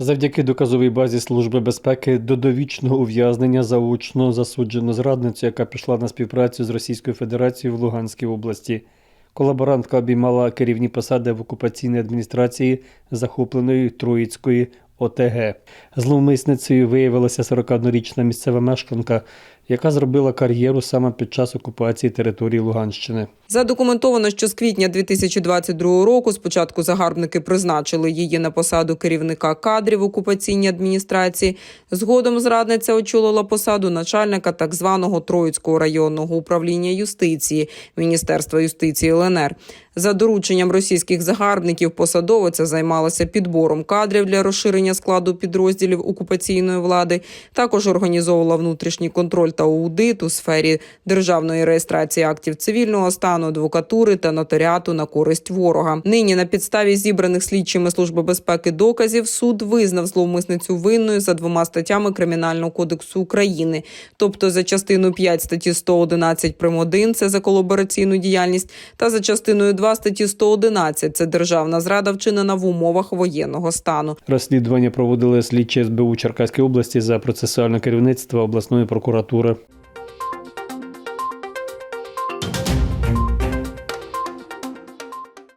Завдяки доказовій базі Служби безпеки до довічного ув'язнення заочно засуджено зрадницю, яка пішла на співпрацю з Російською Федерацією в Луганській області. Колаборантка обіймала керівні посади в окупаційній адміністрації захопленої Троїцької ОТГ. Зловмисницею виявилася 41-річна місцева мешканка, яка зробила кар'єру саме під час окупації території Луганщини. Задокументовано, що з квітня 2022 року спочатку загарбники призначили її на посаду керівника кадрів окупаційній адміністрації. Згодом зрадниця очолила посаду начальника так званого Троїцького районного управління юстиції Міністерства юстиції ЛНР. За дорученням російських загарбників посадовиця займалася підбором кадрів для розширення складу підрозділів окупаційної влади. Також організовувала внутрішній контроль та аудит у сфері державної реєстрації актів цивільного стану, адвокатури та нотаріату на користь ворога. Нині на підставі зібраних слідчими служби безпеки доказів суд визнав зловмисницю винною за двома статтями Кримінального кодексу України, тобто за частиною 5 статті 111 прим. 1 – це за колабораційну діяльність, та за частиною 2 статті 111 – це державна зрада вчинена в умовах воєнного стану. Розслідування проводили слідчі СБУ Черкаської області за процесуальне керівництво обласної прокуратури добре.